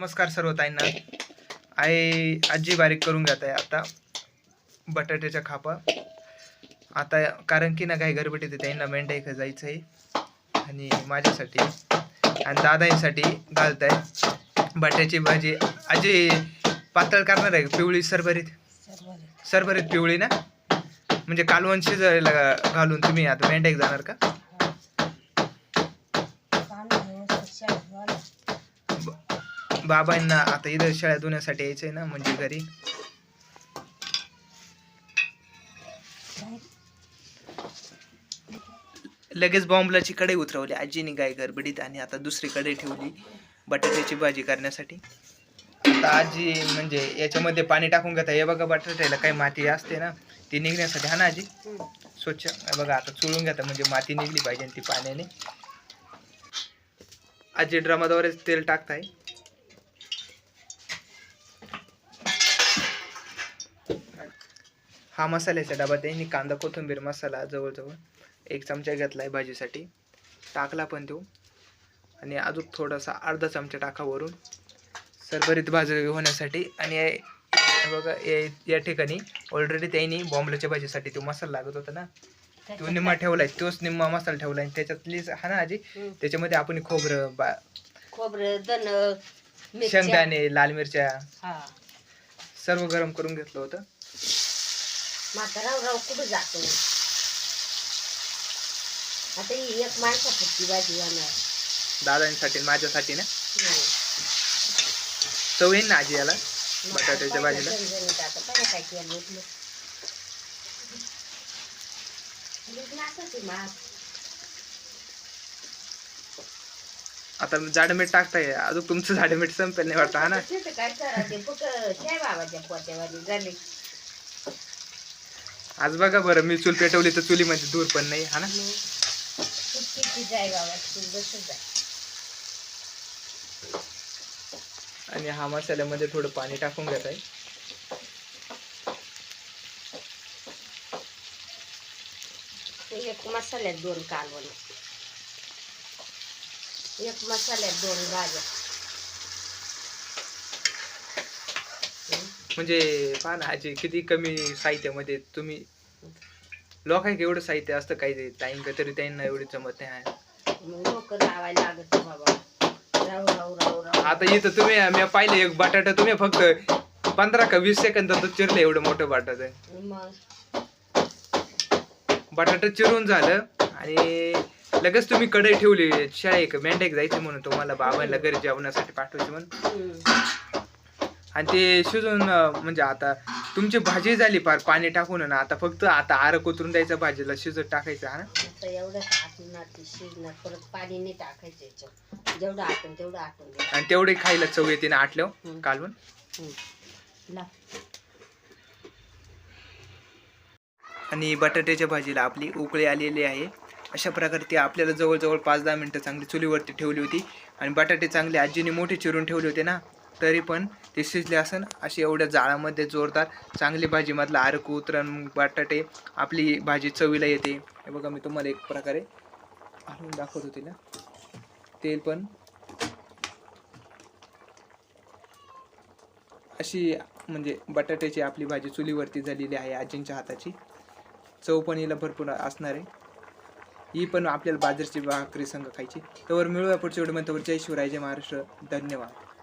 नमस्कार सर्व ताईंना. आई आजी बारीक करून घेत आहे आता. बटाट्याच्या खापा. आता कारण की ना काही गडबडीत आहे, त्यांना मेंढा इकडे जायचं आहे आणि माझ्यासाठी आणि दादाईसाठी घालत आहे बटाट्याची भाजी. आजी पातळ करणार आहे? पिवळी सरभरीत? सरभरीत. पिवळी ना? म्हणजे कालवण शिजायला घालून तुम्ही आता मेंढा एक जाणार का ब- बाबांना आता इथं शाळा धुण्यासाठी यायचंय ना म्हणजे घरी. लगेच बॉम्बलाची कढई उतरवली. आजीने गाय गडबडीत आणि आता दुसरी कढई ठेवली बटाट्याची भाजी करण्यासाठी. आता आजी म्हणजे याच्यामध्ये पाणी टाकून घेता. हे बघा बटाट्याला काही माती असते ना ती निघण्यासाठी. हा ना आजी? स्वच्छ. बघा आता चुळून घेता म्हणजे माती निघली पाहिजे ती पाण्याने. आजी ड्रमाद्वारेच तेल टाकताय. हा मसाल्याचा डबा त्यांनी कांदा कोथिंबीर मसाला जवळजवळ एक चमचा घेतलाय भाजीसाठी. टाकला पण तो. आणि अजून थोडासा अर्धा चमचा टाका वरून. सरभरीत भाजी होण्यासाठी आणि बघा या- ठिकाणी ऑलरेडी त्यांनी बॉम्बलाच्या भाजीसाठी तो मसाला लागत होता ना. तो निम्मा ठेवलाय तोच निम्मा मसाला ठेवलाय. त्याच्यातली हा ना आजी? त्याच्यामध्ये आपण खोबरं बा खोबरं. शेंगदाणे लाल मिरच्या सर्व गरम करून घेतलं होतं. माता राव कुठं जातो आता ही एक माणसापुरती भाजी होणार दादांसाठी माझ्यासाठी ना. चव येईन ना आजी याला मग बटाट्याच्या आता भाजीला? आता बघा काय केलं होतं. लेकरं असंच आहे मग. आता जाडं मीठ टाकताय अजून तुमचं जाडं मीठ संपेल नाही वाटतं हा ना तिथं काय बाबाच्या पोट्यावाली झाली आज बघा बरं मी चूल पेटवली तर चुलीमध्ये दूर पण नाही हा ना? आणि हा मसाल्यामध्ये थोडं पाणी टाकून घेत आहे एक मसाल्यात दोन कालवण. एक मसाल्यात दोन भाज्या म्हणजे पहा ना आजी किती कमी साहित्यामध्ये तुम्ही लोक आहे एवढं साहित्य असतं काही टाइम का तरी त्यांना एवढी जमत नाही. आहे. मग लोक लावायला लागत बाबा. राहू राहू राहू राहू. आता इथं तुम्ही मी पाहिलं एक बटाटा तुम्ही फक्त पंधरा का वीस सेकंदात चिरलं एवढं मोठं बटाटा. मग? बटाटा चिरून झालं आणि लगेच तुम्ही कढई ठेवली शाळा एक मेंढ्याक जायचं म्हणून तुम्हाला बाबांना घरी जेवणासाठी पाठवायचं म्हणून. आणि ते शिजून म्हणजे आता तुमची भाजी झाली पार पाणी टाकून ना आता फक्त आता आर कोतरून द्यायचं भाजीला शिजत टाकायचं हा ना? आता एवढं आटणार ते शिजणार परत पाणी नाही टाकायचं याच्यात जेवढं आटून तेवढं आटून दे आणि तेवढे खायला चव येते ना आटल्यावर. कालवून. आणि बटाट्याच्या भाजीला आपली उकळी आलेली आहे. अशा प्रकारे ती आपल्याला जवळजवळ पाच दहा मिनटं चांगली चुलीवरती ठेवली होती. आणि बटाटे चांगले आजीने मोठे चिरून ठेवले होते ना तरी पण ते शिजले असन. अशी एवढ्या जाळामध्ये जोरदार चांगली भाजी मधला आरक उतरण बटाटे आपली भाजी चवीला येते. हे बघा मी तुम्हाला एक प्रकारे हलवून दाखवत तिला. ना तेल पण. अशी म्हणजे बटाट्याची आपली भाजी चुलीवरती झालेली आहे आजींच्या हाताची. चव पण हिला भरपूर असणार आहे. ही पण आपल्याला बाजरीची भाकरी संघ खायची. तर मिळूया पुढच्या व्हिडिओमध्ये. तोवर जय शिवराय जय महाराष्ट्र. धन्यवाद.